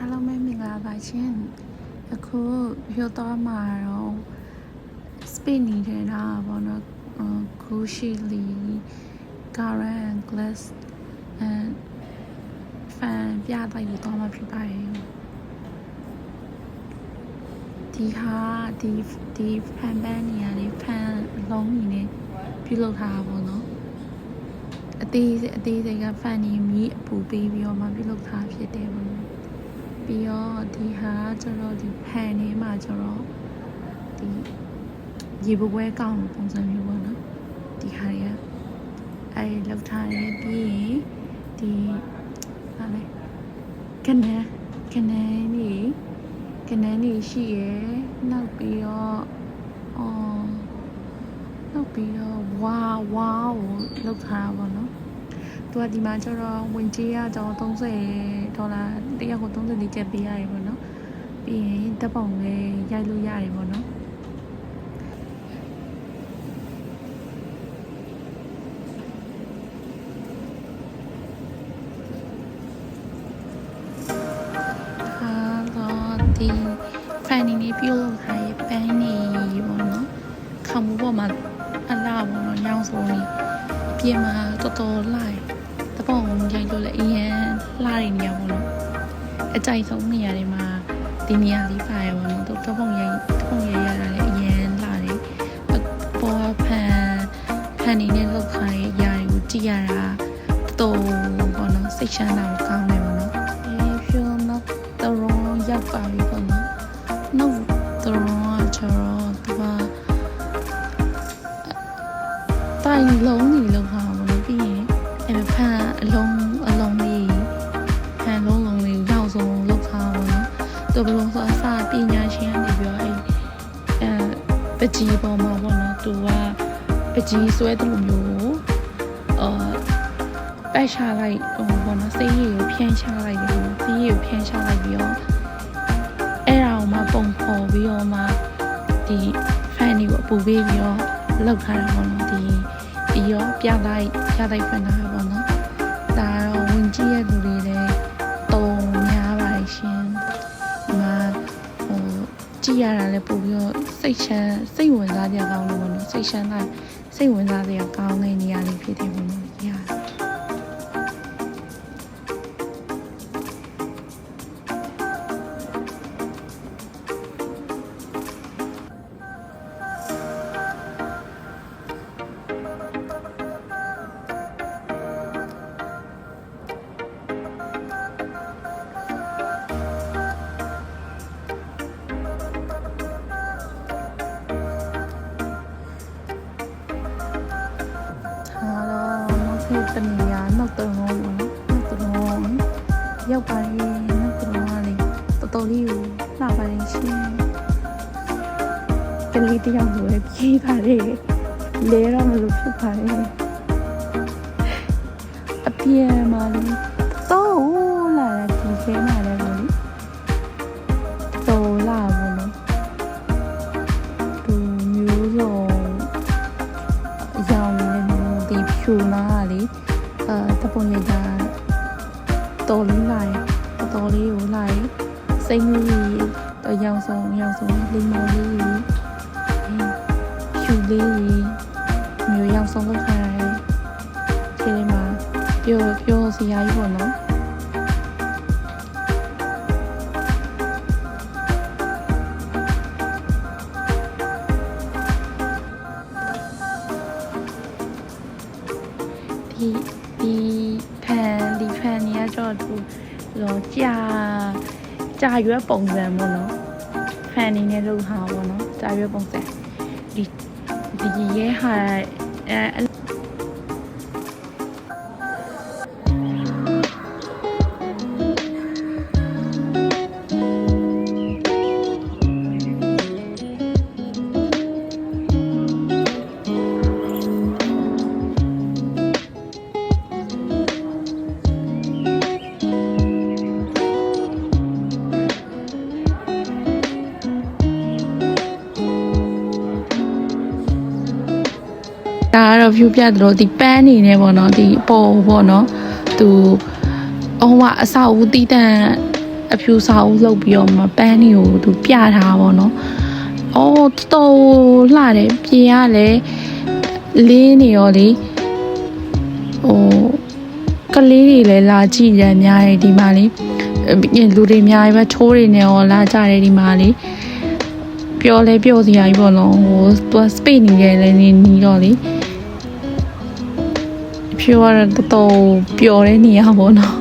အားလုံးပဲမင်္ဂလာပါရှင်အခုပြောတော့မှာတော့ speed နေတဲ့တာပေါ့နော်ခူရှိလီ current glass and fan ပြတိုက်ယူတော့မှာဖြစ်ပါတယ်ဒီဟာဒီဒီ fan band နေရာလေး fan အလုံးကြီးနဲ့ပြုလုပ်ထားတာပေါ့နော်အသေးစိတ်အသေးစိတ်က fan ကြီးမီးအပူပေးပြီးတော့မှပြုလုပ်ထားဖြစ်တယ်ပေါ့နော် ပြီးတော့ဒီဟာကျတော့ဒီဖန်ထဲမှာကျတော့ဒီရေပပွဲကောင်းပုံစံမျိုးပေါ့နော်ဒီဟာတွေကအဲလောက်ထားတယ်ပြီးရင်ဒီဟာလေကနေကနေနေကနေနေရှိရယ်နောက်ပြီးတော့အော်နောက်ပြီးတော့ဝါဝါကိုလောက်ထားတာပေါ့နော် သူကဒီမှာကျတော့ဝင်ကြီးကကျတော့30ဒေါ်လာတရက်ကို34ကျပ်ပေးရတယ်ပေါ့နော်ပြီးရင်တပ်ပုံလေးရိုက်လို့ရတယ်ပေါ့နော်ဟာတော့ဒီဖန်နီနေပြုတ်လို့ထားရဲ့ပန်းနေပေါ့နော်ခံမှုပေါ်မှာအလားပေါ့နော်ညောင်းစုံနေအပြင်မှာတော်တော်လိုက် တပုံရိုက်လို့လည်းအရင်လှရနေရပါတော့အကြိုက်ဆုံးနေရာတွေမှာဒီနေရာလေးပါရပါတော့တပုံရိုက်တပုံရိုက်ရတာလည်းအရင်လှတယ်ပေါ်ဖန်ဖန်နေနဲ့လောက်ခိုင်းရာတွေကိုကြည့်ရတာတော်ပေါ့နော်စိတ်ချမ်းသာကိုကောင်းတယ်ပေါ့နော်အဲဖြိုနောက်တော့ရောက်ပါပြီပေါ့နော်နောက်တော့ကျတော့သူကတိုင်လုံးကြီးလောက် ပကြီးပေါ်မှာပေါ့နော်သူကပကြီးဆွဲတယ်လို့မျိုးအာပိုက်ချလိုက်ဟိုပေါ့နော်စေးရည်ကိုဖြန်းချလိုက်တယ်ပေါ့စေးရည်ကိုဖြန်းချလိုက်ပြီးတော့အဲ့ဒါကိုမှပုံဖော်ပြီးတော့မှဒီဖန်တွေကိုအပူပေးပြီးတော့လောက်ထားတာပေါ့နော်ဒီပြီးတော့ပြလိုက်ပြလိုက်ဖွင့်တာပေါ့နော်ဒါတော့ဝင်ကြည့်ရ ကြည့်ရတာလည်းပို့ပြီးတော့စိတ်ချမ်းစိတ်ဝင်စားကြကောင်းလို့ပေါ့နော်စိတ်ချမ်းသာစိတ်ဝင်စားကြကောင်းတဲ့နေရာလေးဖြစ်တယ်ပေါ့နော် တော့နောက်ထပ်တနေရာနောက်တော့ပေါ့နော်နောက်တော့ရောက်ပါရဲ့နောက်တော့ကလေတော်တော်လေးကိုလှပါရင်ရှင်ကလေးတယောက်လိုပဲပြေးပါလေလဲတော့မလို့ဖြစ်ပါလေအပြေမှာလေတော့လာတယ်ဒီခဲမှာ စိတ်ကြီးတော့ရောင်ဆောင်ရောင်ဆောင်လေးမော်လေးကြီးဖြူလေးကြီးမျိုးရောင်ဆောင်လောက်ထားတယ်ခြေလေးမှာပြောပြောစရာကြီးပေါ့နော်ဒီဒီဖန်ဒီဖန်ကြီးကတော့သူလောကြာ ကြာရွက်ပုံစံပေါ့နော်ဖန်နေနဲ့လုပ်ထားပေါ့နော်ကြာရွက်ပုံစံဒီဒီရဲဟာအဲ ဒါကတော့ view ပြတယ်လို့ဒီပန်းနေနေပေါ့နော်ဒီပေါ်ပေါ့နော်သူအဟိုကအဆောက်အဦတီးတန့်အဖြူစာအုပ်လုပ်ပြီးတော့မှပန်းတွေကိုသူပြထားပါတော့။အော်တော်လှတယ်ပြင်ရလဲလင်းနေရောလေဟိုကလေးတွေလည်းလာကြည့်ရများတယ်ဒီမှာလေအဲ့လူတွေအများကြီးပဲချိုးတွေနဲ့ရောလာကြတယ်ဒီမှာလေပြောလဲပြောစရာကြီးပေါ့နော်ဟိုသူစပိတ်နေတယ်လည်းနေနီးတော့လေ ဖြူရတော့တော်တော်ပျော်တဲ့နေရာပေါ့နော်